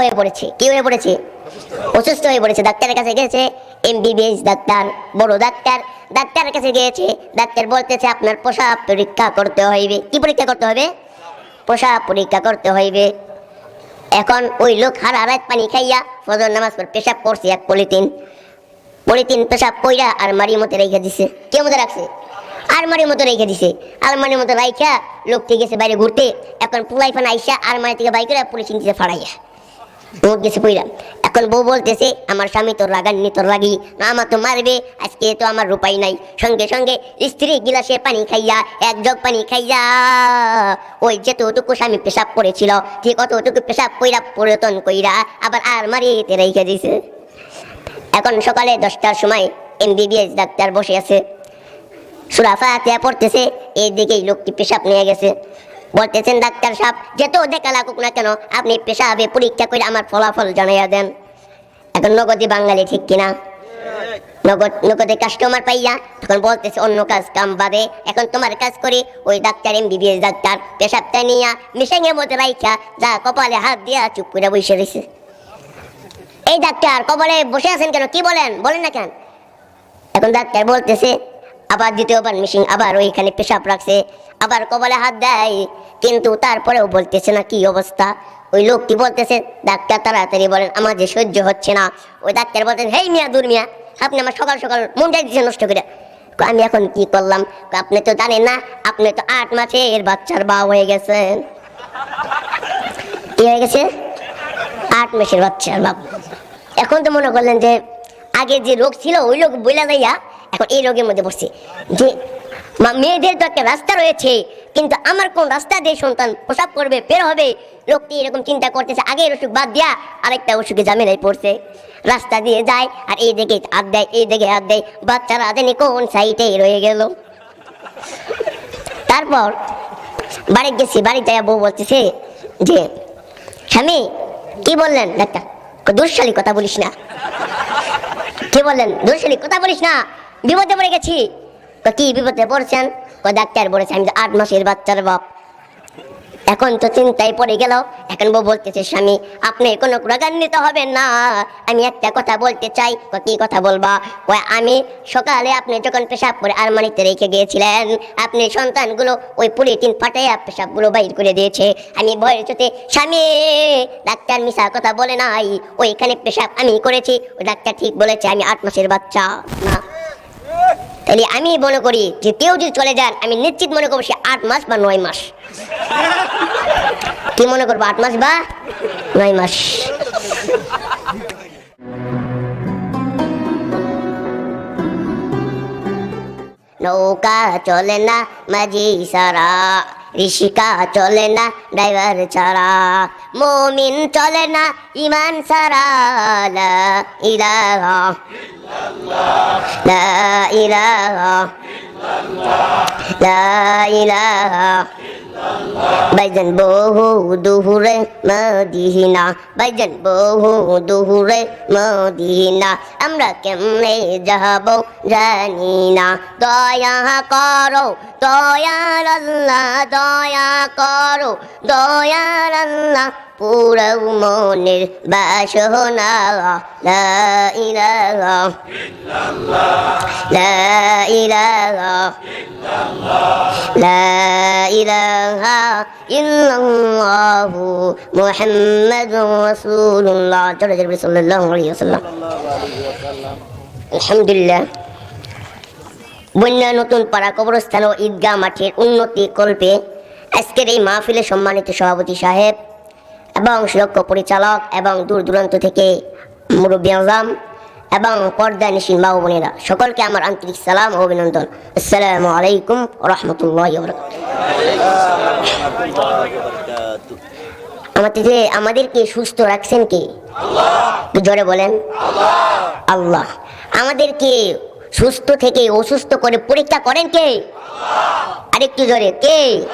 হয়ে পড়েছে। কি হয়ে পড়েছে? অসুস্থ হয়ে পড়েছে। ডাক্তারের কাছে গেছে এমবিবিএস ডাক্তার, বড় ডাক্তার। ডাক্তারের কাছে গিয়েছে, ডাক্তার বলতেছে, আপনার পোশাক পরীক্ষা করতে হইবে। কি পরীক্ষা করতে হবে পোশাক পরীক্ষা করতে হইবে। এখন ওই লোক হারা রাত পানি খাইয়া ফজর নামাজ পড়ে, পেশাব করছে এক পলিথিন। পলিথিন পেশাব কইরা আলমারির মতো রেখে দিছে। কে মতো রাখছে? আলমারির মতো রেখে দিছে। আলমারির মতো রাইখা লোকটি গেছে বাইরে ঘুরতে। এখন পুলাই ফান আইসা আলমারি থেকে বাইক করে পলিথিন দিতে ফাড়াইয়া। মুখ গেছে পইরা। এখন বউ বলতেছে, আমার স্বামী তোর রাগাননি তোর রাগি। না, আমার তো মারবে, আজকে তো আমার রূপাই নাই। সঙ্গে সঙ্গে স্ত্রী গিলাসে পানি খাইয়া, এক জগ পানি খাইয়া, ওই যেতটুকু স্বামী পেশাব করেছিল, ঠিক অতটুকু পেশাব কইরা পরিবর্তন কইরা আবার আলমারিতে রেখে দিছে। এখন সকালে দশটার সময় এমবিবিএস ডাক্তার বসে আছে। সুরাফা হাতিয়া পড়তেছে এই দিকেই লোকটি পেশাব নিয়ে গেছে। বলতেছেন ডাক্তার সাহেব, যেত দেখা লাগুক না কেন, আপনি পেশাবে পরীক্ষা করে আমার ফলাফল জানাইয়া দেন। এখন নগদে বাঙালি ঠিক কিনা? নগদ, নগদে কাস্টমার পাইয়া তখন বলতেছে, অন্য কাজ কাম বাদে, এখন তোমার কাজ করে, ওই ডাক্তার এমবিবিএস ডাক্তার পেশাবটা নিয়া মিশাঙের মধ্যে রাইখা যা কপালে হাত দিয়া চুপ করে বসে রয়েছে এই ডাক্তার কপালে বসে আছেন কেন? কি বলেন? বলেন না কেন? এখন ডাক্তার বলতেছে, আবার দ্বিতীয়বার মিশিং আবার ওইখানে পেশাব রাখছে। আবার কপালে হাত দেয়, কিন্তু তারপরেও বলতেছে না কি অবস্থা। ওই লোকটি বলতেছে, ডাক্তার, তাড়াতাড়ি বলেন, আমার যে সহ্য হচ্ছে না। ওই ডাক্তার বলতেন হেই মিয়া, দূর মিয়া, আপনি আমার সকাল সকাল মনটাই দিচ্ছে নষ্ট করে। আমি এখন কি করলাম? আপনি তো জানেন না, আপনি তো আট মাসের বাচ্চার বা হয়ে গেছেন। কি হয়ে গেছে? আট মাসের বাচ্চার বাপ। এখন তো মনে করলেন যে, আগে যে রোগ ছিল, ওই রোগ বইলা যাইয়া, এখন এই রোগের মধ্যে পড়ছে। যে মা- মেয়েদের তো একটা রাস্তা রয়েছে, কিন্তু আমার কোন রাস্তা দিয়ে সন্তান প্রসাব করবে, বের হবে? লোকটি এরকম চিন্তা করতেছে, আগের অসুখ বাদ দিয়া আরেকটা অসুখে ঝামেলায় পড়ছে। রাস্তা দিয়ে যায়, আর এই দিকে হাত দেয়, এই দিকে হাত দেয়, বাচ্চারা জানি কোন সাইডে রয়ে গেল। তারপর বাড়ি গেছি, বাড়ি যায় বউ বলতেছে যে, স্বামী, কি বললেন? ডাক্তার দুঃশালী কথা বলিস না। কি বললেন? দুঃশালী কথা বলিস না? বিপদে পড়ে গেছি। কই, কি বিপদে পড়ছেন? কই, ডাক্তার বলেছে আমি তো আট মাসের বাচ্চার বাপ। এখন তো চিন্তায় পড়ে গেল। এখন বউ বলতেছে স্বামী আপনি কোনো রাগান্বিত হবেন না। আমি একটা কথা বলতে চাই। কি কথা বলবা? কই, আমি সকালে আপনি যখন পেশাব করে আলমারিতে রেখে গিয়েছিলেন আপনি সন্তানগুলো ওই পলিথিন ফাটাইয়া পেশাবগুলো বাইর করে দিয়েছে। আমি ভয়ের চোতে স্বামী ডাক্তার মিশা কথা বলে নাই। ওইখানে পেশাব আমি করেছি। ওই ডাক্তার ঠিক বলেছে আমি আট মাসের বাচ্চা না। তাহলে আমি মনে করি যে কেউ যদি চলে যান, আমি নিশ্চিত মনে করব সে আট মাস বা নয় মাস। কি মনে করব, আট মাস বা নয় মাস? নৌকা চলে না, মাঝি সারা, ঋষিকা চলে না, ড্রাইভার ছাড়া। মমিন চলে না, ইমান সারা ইলাহা। লা ইলাহা লা ইলাহা বাইজন বহু দুহুরে মদিনা। বাইজন বহু দুহুরে মদিনা। আমরা কেমনে যাব জানি না। দয়া করো দয়ার আল্লাহ, দয়া করো দয়ার আল্লাহ। পুরব মনের লা লা আলহামদুলিল্লাহ। বন্যা নতুন পাড়া কবরস্থান ও ঈদগাহ মাঠের উন্নতি কল্পে আজকের এই মাহফিলে সম্মানিত সভাপতি সাহেব এবং সুরক্ষ পরিচালক এবং দূর দূরান্ত থেকে মুরব্বী আজম এবং পর্দা নিশীন ও বোনেরা সকলকে আমার আন্তরিক সালাম ও অভিনন্দন। আসসালামু আলাইকুম রহমতুল্লাহ আমাদের আমাদেরকে সুস্থ রাখছেন কে? জোরে বলেন। আল্লাহ। আমাদেরকে সুস্থ থেকে অসুস্থ করে পরীক্ষা করেন কে? আরেকটু জোরে। কে?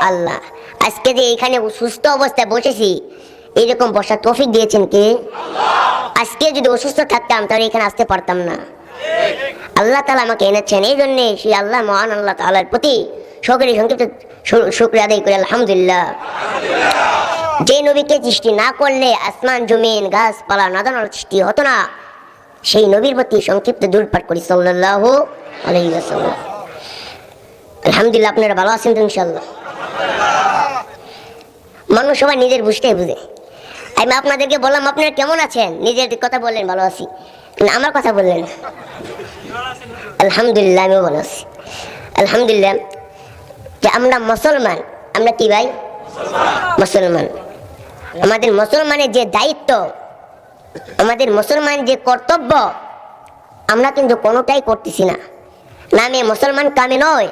আল্লাহ। আজকে যে এখানে সুস্থ অবস্থায় বসেছি এইরকম বসার তৌফিক দিয়েছেন কে? আজকে যদি অসুস্থ থাকতাম, তাহলে এখানে আসতে পারতাম না। আল্লাহ তালা আমাকে এনেছেন, এই জন্যে সেই আল্লাহ মহান আল্লাহ তালার প্রতি সকলের সংক্ষিপ্ত শুক্রিয়া আদায় করি, আলহামদুলিল্লাহ। যে নবীকে সৃষ্টি না করলে আসমান, জমিন, গাছপালা নাদানোর সৃষ্টি হতো না, সেই নবীর প্রতি সংক্ষিপ্ত দূরপাঠ করি সাল্লাহ আলহামদুলিল্লাহ, আপনারা ভালো আছেন তো ইনশাল্লাহ মানুষ সবাই নিজের বুঝতেই বুঝে। আমি আপনাদেরকে বললাম, আপনারা কেমন আছেন? নিজের কথা বললেন, ভালো আছি। আমার কথা বললেন আলহামদুলিল্লাহ, আমিও ভালো আছি। আলহামদুলিল্লাহ, যে আমরা মুসলমান, আমরা কি ভাই? মুসলমান। আমাদের মুসলমানের যে দায়িত্ব, আমাদের মুসলমান যে কর্তব্য, আমরা কিন্তু কোনোটাই করতেছি না। নামে মুসলমান, কামে নয়।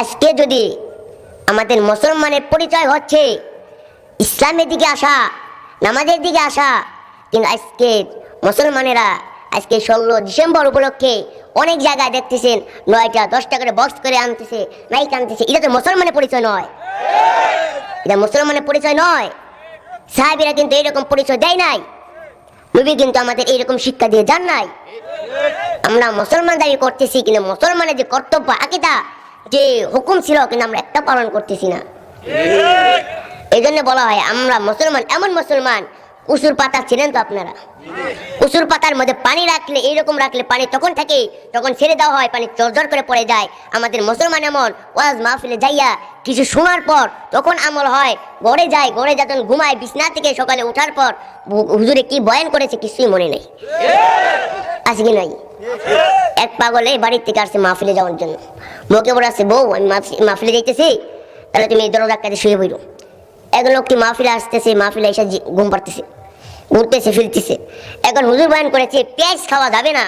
আজকে যদি আমাদের মুসলমানের পরিচয় হচ্ছে ইসলামের দিকে আসা, নামাজের দিকে আসা। কিন্তু আজকে মুসলমানেরা আজকে ষোলো ডিসেম্বর উপলক্ষে অনেক জায়গায় দেখতেছেন, নয়টা, দশটা করে বক্স করে আনতেছে মাইক আনতেছে। এটা তো মুসলমানের পরিচয় নয়। এটা মুসলমানের পরিচয় নয়। সাহাবিরা কিন্তু এইরকম পরিচয় দেয় নাই। নবী কিন্তু আমাদের এইরকম শিক্ষা দিয়ে যান নাই। আমরা মুসলমান দাবি করতেছি, কিন্তু মুসলমানের যে কর্তব্য, আকিদা যে হুকুম ছিল, কিন্তু আমরা একটা পালন করতেছি না। এই জন্য বলা হয়, আমরা মুসলমান, এমন মুসলমান, উসুর পাতা ছিলেন তো আপনারা? উসুর পাতার মধ্যে পানি রাখলে, এইরকম রাখলে পানি তখন থাকে তখন ছেড়ে দেওয়া হয়, পানি চরজর করে পড়ে যায়। আমাদের মুসলমান এমন, ওয়াজ মাহফিলে যাইয়া কিছু শোনার পর তখন আমল হয়, গড়ে যায়, গড়ে যখন ঘুমায়, বিছনা থেকে সকালে ওঠার পর হুজুরে কি বয়ান করেছে কিছুই মনে নেই। আছে কি নাই? এক পাগলে বাড়ির থেকে আসছে মাহফিলে যাওয়ার জন্য। মুখে বলে আসছে বউ আমি মাহফি- মাহফিলে যাইতেছি তাহলে তুমি দরজা কাছে শুয়ে বইরো এক লোকটি মাহফিলে আসতেছে মাহফিলে এসে ঘুম পাড়তেছে ঘুরতেছে ফিরতেছে। এখন হুজুর বয়ান করেছে পেঁয়াজ খাওয়া যাবে না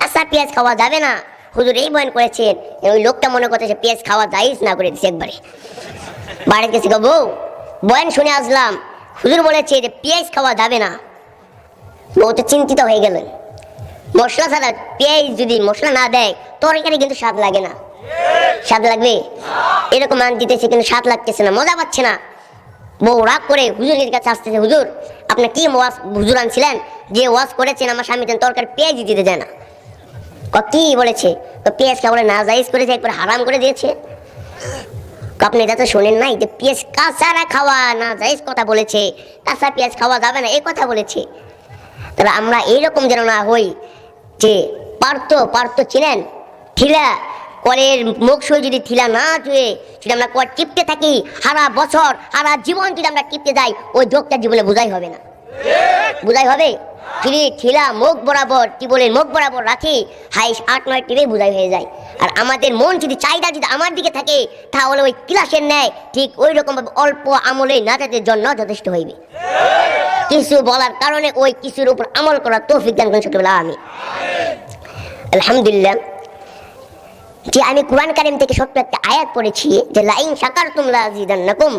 কাঁচা পেঁয়াজ খাওয়া যাবে না। হুজুর এই বয়ান করেছেন ওই লোকটা মনে করতেছে পেঁয়াজ খাওয়া যাইজ না করে দিচ্ছে একবারে। বাড়িতে গেছে গো, বউ বয়ান শুনে আসলাম। হুজুর বলেছে যে পেঁয়াজ খাওয়া যাবে না। বউ তো চিন্তিত হয়ে গেলেন। মশলা ছাড়া পেঁয়াজ যদি মশলা না দেয় তরকারি কিন্তু স্বাদ লাগে না। স্বাদ লাগবে? এরকম মান দিতেছে কিন্তু স্বাদ লাগতেছে না, মজা পাচ্ছে না। বউ রাগ করে হুজুরের কাছে আসতেছে, হুজুর আপনার কি ওয়াজ, হুজুর আনছিলেন যে ওয়াজ করেছেন? আমার স্বামী তরকারি পেঁয়াজ দিতে যায় না। ক বলেছে? তো পেঁয়াজ খাবার না জাইজ করেছে, একবার হারাম করে দিয়েছে? আপনি এটা তো শোনেন নাই যে পেঁয়াজ কাঁচারা খাওয়া না জাইজ কথা বলেছে। কাঁচা পেঁয়াজ খাওয়া যাবে না এই কথা বলেছে। তাহলে আমরা এইরকম যেন না হই যে পার্থ পার্থ ছিলেন ঠিলা কলের মুখ সই যদি ঠিলা না চুয়ে যদি আমরা কর টিপতে থাকি সারা বছর সারা জীবন যদি আমরা টিপতে যাই ওই যোগটা জীবনে বোঝাই হবে না। বোঝাই হবে? যদি ঠিলা মুখ বরাবর টিবলের মুখ বরাবর রাখি হাইস আট নয় টিপে বোঝাই হয়ে যায়। আর আমাদের মন যদি চাহিদা যদি আমার দিকে থাকে তাহলে ওই ক্লাসের ন্যায় ঠিক ওই রকম অল্প আমলে নাজাতের জন্য যথেষ্ট হইবে। কিছু বলার কারণে ওই কিছুর উপর আমল করার তৌফিক দান করেন সকলে আমি আলহামদুলিল্লাহ। যে আমি কোরআন কারিম থেকে ছোট্ট একটা আয়াত পড়েছি যে লাইন সাকার তুমলা আজিদান্নাকুম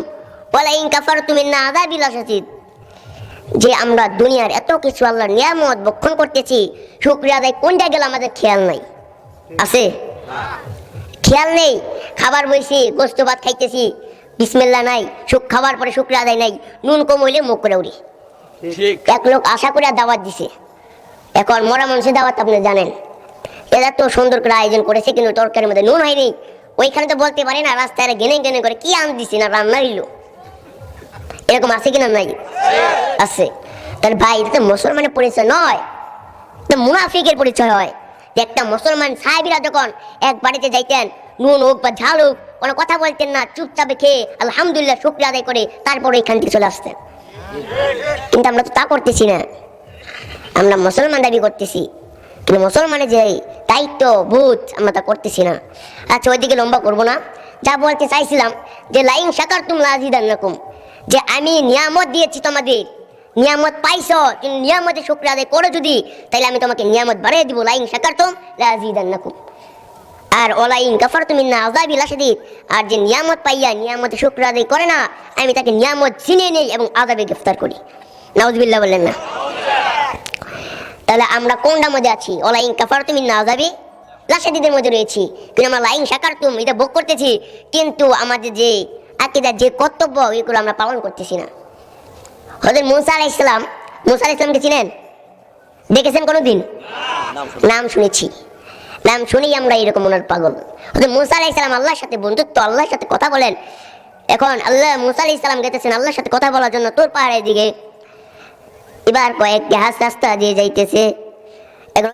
ওয়ালাইন কাফার তুমি না আযাবিল আশাদিদ যে আমরা দুনিয়ার এত কিছু আল্লাহর নিয়ামত বক্ষণ করতেছি শুক্রিয়া আদায় কোনটা গেল আমাদের খেয়াল নাই। আছে? খেয়াল নেই? খাবার বইছি গোস্ত ভাত খাইতেছি বিসমিল্লা নাই সুখ খাবার পরে শুক্রিয়া আদায় নাই নুন কম হইলে মুখ করে উড়ি। এক লোক আশা করে দাওয়াত দিছে। এখন মরা মানুষের দাওয়াত আপনি জানেন। এরা তো সুন্দর করে আয়োজন করেছে, কিন্তু তরকারির মধ্যে নুন হয়নি। ওইখানে তো বলতে পারে না, রাস্তায় গেনে গেনে করে কি আন দিছি না রান্না হইল। এরকম আছে কিনা নাই? আছে। তাহলে ভাই, এটা তো মুসলমানের পরিচয় নয়। এটা মুনাফিকের পরিচয় হয়। যে একটা মুসলমান সাহেবিরা যখন এক বাড়িতে যাইতেন, নুন হোক বা ঝাল হোক, কোনো কথা বলতেন না, চুপচাপে খেয়ে আলহামদুলিল্লাহ শুক্রিয়া আদায় করে তারপর ওইখান থেকে চলে আসতেন। কিন্তু আমরা তো তা করতেছি না। আমরা মুসলমান দাবি করতেছি। কিন্তু মুসলমানের যে দায়িত্ব ভূত আমরা তা করতেছি না। আচ্ছা ওইদিকে লম্বা করব না। যা বলতে চাইছিলাম যে, লাইন সাকার তুম লাজিদান রকম যে, আমি নিয়ামত দিয়েছি তোমাদের। নিয়ামত পাইছো, কিন্তু নিয়ামতের শুক্র আদায় করো যদি তাহলে আমি তোমাকে নিয়ামত বাড়িয়ে দিব। লাইন সাকার তুম লাজিদান রকম আর ওলাইন কাফার তুমি না আজাবি লাশাদিদ। আর যে নিয়ামত পাইয়া নিয়ামতে শুক্র আদায় করে না, আমি তাকে নিয়ামত ছিনিয়ে নেই এবং আজাবে গ্রেফতার করি। নাউজবিল্লাহ বললেন না। তাহলে আমরা কোনটার মধ্যে আছি? ওলাইন কাফার তুমি না যাবি লাশাদিদের মধ্যে রয়েছি। কিন্তু আমরা লাইন সাকার তুম এটা ভোগ করতেছি। কিন্তু আমাদের যে আকিদার যে কর্তব্য এগুলো আমরা পালন করতেছি না। হজরত মুসা আলাহ ইসলাম মুসা আলাহ ইসলামকে চিনেন? দেখেছেন কোনোদিন? নাম শুনেছি। নাম শুনেই আমরা এরকম ওনার পাগল। হজরত মুসা আলাহ ইসলাম আল্লাহর সাথে বন্ধুত্ব আল্লাহর সাথে কথা বলেন। এখন আল্লাহ মুসা আলাইহিস সালাম গেতেছেন আল্লাহর সাথে কথা বলার জন্য তোর পাহাড়ের দিকে। এবার কয়েকটি জাহাজ রাস্তা দিয়ে যাইতেছে।